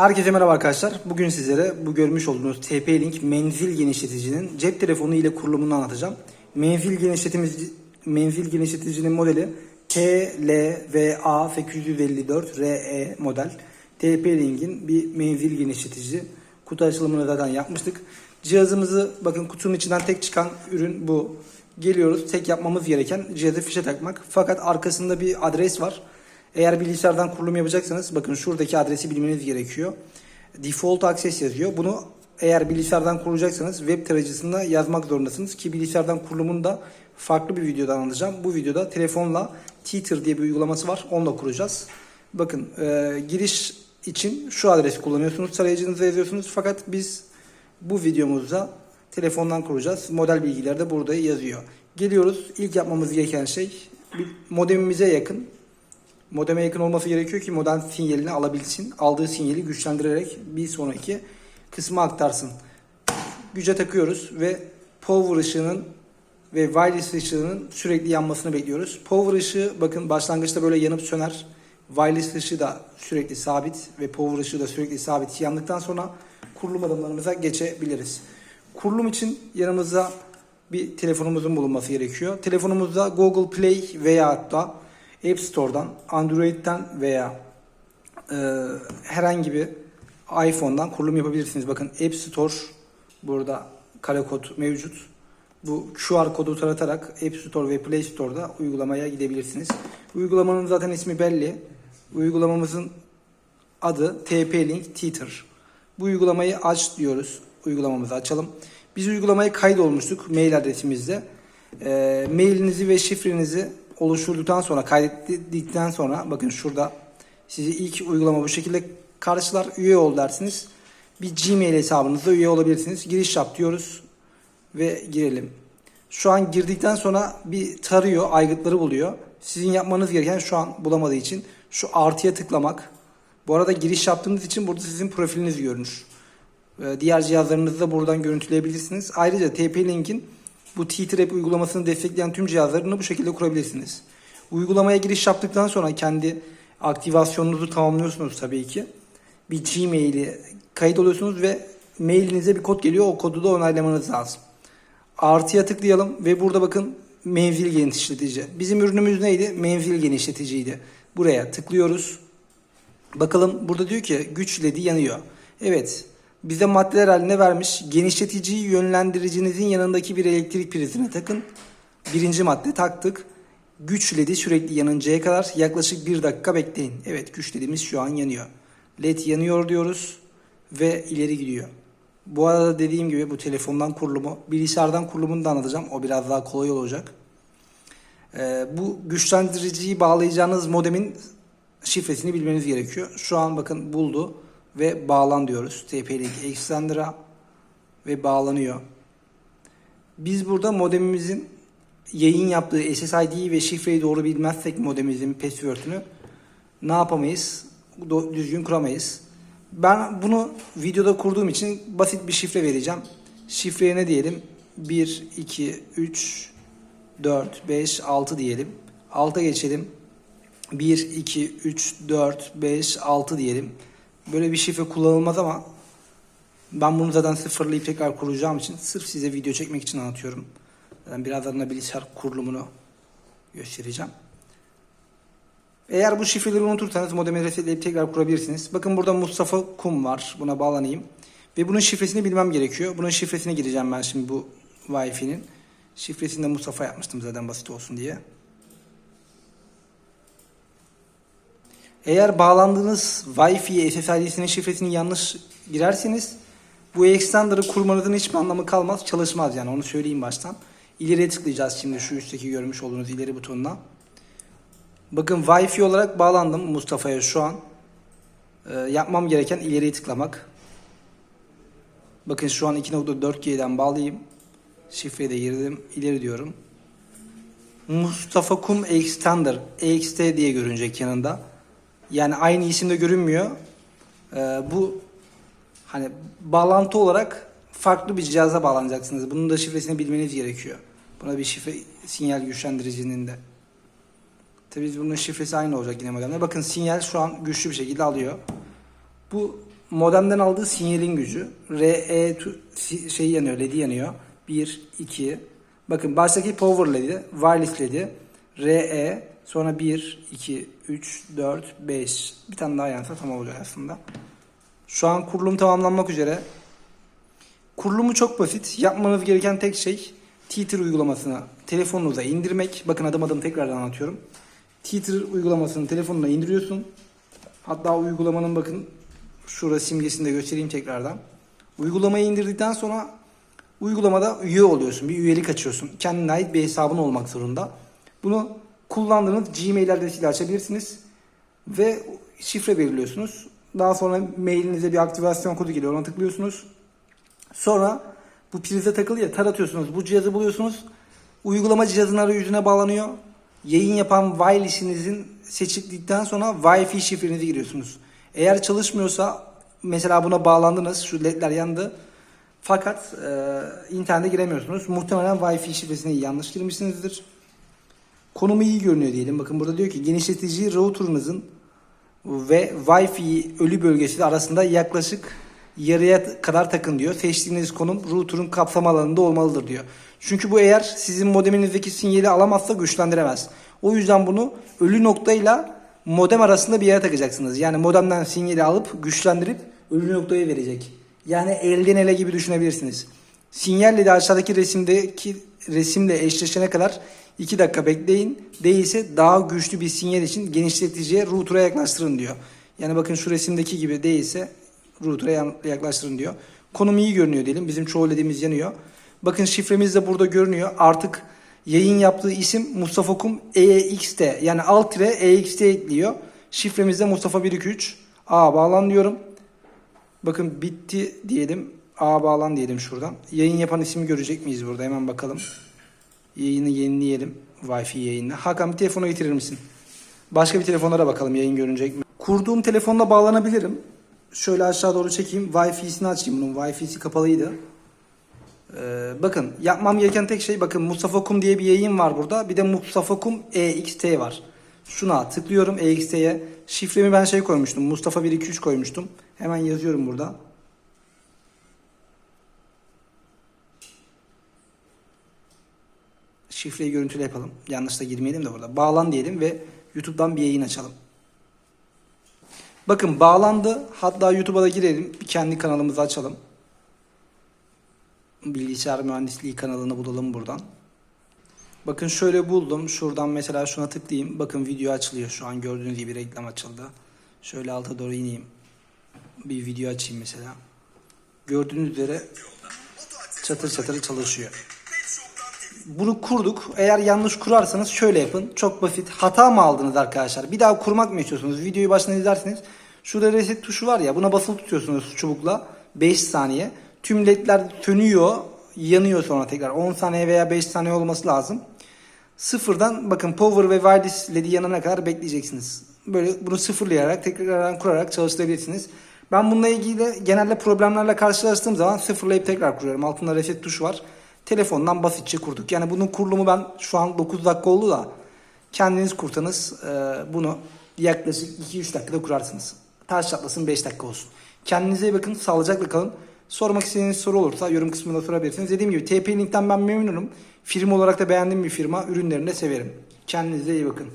Herkese merhaba arkadaşlar. Bugün sizlere bu görmüş olduğunuz TP-Link menzil genişleticinin cep telefonu ile kurulumunu anlatacağım. Menzil genişletimiz menzil genişleticinin modeli TLVA 854 RE model. TP-Link'in bir menzil genişletici. Kutu açılımını zaten yapmıştık. Cihazımızı bakın kutunun içinden tek çıkan ürün bu. Geliyoruz. Tek yapmamız gereken cihazı fişe takmak. Fakat arkasında bir adres var. Eğer bilgisayardan kurulum yapacaksanız bakın şuradaki adresi bilmeniz gerekiyor. Default access yazıyor. Bunu eğer bilgisayardan kurulacaksanız web tarayıcısında yazmak zorundasınız ki bilgisayardan kurulumunu da farklı bir videoda anlatacağım. Bu videoda telefonla Teeter diye bir uygulaması var. Onunla kuracağız. Bakın e, giriş için şu adresi kullanıyorsunuz. Tarayıcınıza yazıyorsunuz. Fakat biz bu videomuzda telefondan kuracağız. Model bilgileri de burada yazıyor. Geliyoruz. İlk yapmamız gereken şey modemimize yakın modeme yakın olması gerekiyor ki modem sinyalini alabilsin. Aldığı sinyali güçlendirerek bir sonraki kısma aktarsın. Güce takıyoruz ve power ışığının ve wireless ışığının sürekli yanmasını bekliyoruz. Power ışığı bakın başlangıçta böyle yanıp söner. Wireless ışığı da sürekli sabit ve power ışığı da sürekli sabit yandıktan sonra kurulum adımlarımıza geçebiliriz. Kurulum için yanımızda bir telefonumuzun bulunması gerekiyor. Telefonumuzda Google Play veya da App Store'dan, Android'den veya e, herhangi bir iPhone'dan kurulum yapabilirsiniz. Bakın App Store burada kare kod mevcut. Bu QR kodu taratarak App Store ve Play Store'da uygulamaya gidebilirsiniz. Uygulamanın zaten ismi belli. Uygulamamızın adı TP-Link Teeter. Bu uygulamayı aç diyoruz. Uygulamamızı açalım. Biz uygulamaya kaydolmuştuk mail adresimizde. E, mailinizi ve şifrenizi oluşturduktan sonra kaydettikten sonra bakın şurada sizi ilk uygulama bu şekilde karşılar üye ol dersiniz. Bir Gmail hesabınızda üye olabilirsiniz. Giriş yap diyoruz ve girelim. Şu an girdikten sonra bir tarıyor, aygıtları buluyor. Sizin yapmanız gereken şu an bulamadığı için şu artıya tıklamak. Bu arada giriş yaptığınız için burada sizin profiliniz görünür. Ee, Diğer cihazlarınızı da buradan görüntüleyebilirsiniz. Ayrıca TP-Link'in bu T-Trap uygulamasını destekleyen tüm cihazlarını bu şekilde kurabilirsiniz. Uygulamaya giriş yaptıktan sonra kendi aktivasyonunuzu tamamlıyorsunuz tabii ki. Bir Gmail'i kayıt oluyorsunuz ve mailinize bir kod geliyor. O kodu da onaylamanız lazım. Artıya tıklayalım ve burada bakın menzil genişletici. Bizim ürünümüz neydi? Menzil genişleticiydi. Buraya tıklıyoruz. Bakalım burada diyor ki güç ledi yanıyor. Evet bize maddeler haline vermiş. Genişleticiyi yönlendiricinizin yanındaki bir elektrik prizine takın. Birinci madde taktık. Güç ledi sürekli yanıncaya kadar yaklaşık bir dakika bekleyin. Evet güç ledimiz şu an yanıyor. Led yanıyor diyoruz ve ileri gidiyor. Bu arada dediğim gibi bu telefondan kurulumu, bilgisayardan kurulumunu da anlatacağım. O biraz daha kolay olacak. Ee, bu güçlendiriciyi bağlayacağınız modemin şifresini bilmeniz gerekiyor. Şu an bakın buldu ve bağlan diyoruz. TP-Link Extender'a ve bağlanıyor. Biz burada modemimizin yayın yaptığı SSID'yi ve şifreyi doğru bilmezsek modemimizin password'ünü ne yapamayız? Düzgün kuramayız. Ben bunu videoda kurduğum için basit bir şifre vereceğim. Şifreye ne diyelim? 1, 2, 3, 4, 5, 6 diyelim. Alta geçelim. 1, 2, 3, 4, 5, 6 diyelim. Böyle bir şifre kullanılmaz ama ben bunu zaten sıfırlayıp tekrar kuracağım için sırf size video çekmek için anlatıyorum. Ben birazdan da bilgisayar kurulumunu göstereceğim. Eğer bu şifreleri unutursanız modemi resetleyip tekrar kurabilirsiniz. Bakın burada Mustafa Kum var. Buna bağlanayım. Ve bunun şifresini bilmem gerekiyor. Bunun şifresine gireceğim ben şimdi bu Wi-Fi'nin. Şifresini de Mustafa yapmıştım zaten basit olsun diye. Eğer bağlandığınız Wi-Fi'ye SSID'sinin şifresini yanlış girerseniz bu extender'ı kurmanızın hiçbir anlamı kalmaz, çalışmaz yani onu söyleyeyim baştan. İleriye tıklayacağız şimdi şu üstteki görmüş olduğunuz ileri butonuna. Bakın Wi-Fi olarak bağlandım Mustafa'ya şu an. Ee, yapmam gereken ileriye tıklamak. Bakın şu an 2.4G'den bağlayayım. Şifreyi de girdim. İleri diyorum. Mustafa Kum Extender, EXT diye görünecek yanında. Yani aynı isimde görünmüyor. Ee, bu hani bağlantı olarak farklı bir cihaza bağlanacaksınız. Bunun da şifresini bilmeniz gerekiyor. Buna bir şifre sinyal güçlendiricinin de. Tabii bunun şifresi aynı olacak yine modemde. Bakın sinyal şu an güçlü bir şekilde alıyor. Bu modemden aldığı sinyalin gücü. RE si- şeyi yanıyor, LED'i yanıyor. 1, 2. Bakın baştaki power LED'i, wireless LED'i. RE, sonra 1, 2, 3, 4, 5. Bir tane daha yansa tamam oluyor aslında. Şu an kurulum tamamlanmak üzere. Kurulumu çok basit. Yapmanız gereken tek şey Twitter uygulamasını telefonunuza indirmek. Bakın adım adım tekrardan anlatıyorum. Twitter uygulamasını telefonuna indiriyorsun. Hatta uygulamanın bakın şurada simgesini de göstereyim tekrardan. Uygulamayı indirdikten sonra uygulamada üye oluyorsun. Bir üyelik açıyorsun. Kendine ait bir hesabın olmak zorunda. Bunu kullandığınız Gmail adresiyle açabilirsiniz. Ve şifre belirliyorsunuz. Daha sonra mailinize bir aktivasyon kodu geliyor. Ona tıklıyorsunuz. Sonra bu prize takılı ya taratıyorsunuz. Bu cihazı buluyorsunuz. Uygulama cihazın arayüzüne bağlanıyor. Yayın yapan wireless'inizin seçildikten sonra Wi-Fi şifrenizi giriyorsunuz. Eğer çalışmıyorsa mesela buna bağlandınız. Şu ledler yandı. Fakat e, internete giremiyorsunuz. Muhtemelen Wi-Fi şifresini yanlış girmişsinizdir. Konumu iyi görünüyor diyelim. Bakın burada diyor ki genişletici router'ınızın ve Wi-Fi ölü bölgesi arasında yaklaşık yarıya kadar takın diyor. Seçtiğiniz konum router'ın kapsam alanında olmalıdır diyor. Çünkü bu eğer sizin modeminizdeki sinyali alamazsa güçlendiremez. O yüzden bunu ölü noktayla modem arasında bir yere takacaksınız. Yani modemden sinyali alıp güçlendirip ölü noktaya verecek. Yani elden ele gibi düşünebilirsiniz. Sinyalle de aşağıdaki resimdeki resimle eşleşene kadar 2 dakika bekleyin. Değilse daha güçlü bir sinyal için genişleticiye router'a yaklaştırın diyor. Yani bakın şu resimdeki gibi değilse router'a yaklaştırın diyor. Konum iyi görünüyor diyelim. Bizim çoğu ledimiz yanıyor. Bakın şifremiz de burada görünüyor. Artık yayın yaptığı isim Mustafa Kum EXT yani alt tire EXT ekliyor. Şifremiz de Mustafa 123. A bağlan diyorum. Bakın bitti diyelim. A bağlan diyelim şuradan. Yayın yapan ismi görecek miyiz burada? Hemen bakalım. Yayını yenileyelim. Wi-Fi yayını. Hakan bir telefona getirir misin? Başka bir telefonlara bakalım yayın görünecek mi? Kurduğum telefonla bağlanabilirim. Şöyle aşağı doğru çekeyim. Wi-Fi'sini açayım. Bunun Wi-Fi'si kapalıydı. Ee, bakın yapmam gereken tek şey bakın Mustafa Kum diye bir yayın var burada. Bir de Mustafa Kum EXT var. Şuna tıklıyorum EXT'ye. Şifremi ben şey koymuştum. Mustafa 123 koymuştum. Hemen yazıyorum burada. Şifreyi görüntüle yapalım. Yanlış da girmeyelim de burada. Bağlan diyelim ve YouTube'dan bir yayın açalım. Bakın bağlandı. Hatta YouTube'a da girelim. Bir kendi kanalımızı açalım. Bilgisayar mühendisliği kanalını bulalım buradan. Bakın şöyle buldum. Şuradan mesela şuna tıklayayım. Bakın video açılıyor şu an. Gördüğünüz gibi reklam açıldı. Şöyle alta doğru ineyim. Bir video açayım mesela. Gördüğünüz üzere çatır çatır çalışıyor. Bunu kurduk. Eğer yanlış kurarsanız şöyle yapın. Çok basit. Hata mı aldınız arkadaşlar? Bir daha kurmak mı istiyorsunuz? Videoyu baştan izlersiniz. Şurada reset tuşu var ya. Buna basılı tutuyorsunuz çubukla. 5 saniye. Tüm ledler sönüyor. Yanıyor sonra tekrar. 10 saniye veya 5 saniye olması lazım. Sıfırdan bakın power ve wireless ledi yanana kadar bekleyeceksiniz. Böyle bunu sıfırlayarak tekrardan kurarak çalıştırabilirsiniz. Ben bununla ilgili genelde problemlerle karşılaştığım zaman sıfırlayıp tekrar kuruyorum. Altında reset tuşu var. Telefondan basitçe kurduk. Yani bunun kurulumu ben şu an 9 dakika oldu da kendiniz kurtanız e, bunu yaklaşık 2-3 dakikada kurarsınız. Taş çatlasın 5 dakika olsun. Kendinize iyi bakın. Sağlıcakla kalın. Sormak istediğiniz soru olursa yorum kısmında sorabilirsiniz. Dediğim gibi TP Link'ten ben memnunum. Firma olarak da beğendiğim bir firma. Ürünlerini de severim. Kendinize iyi bakın.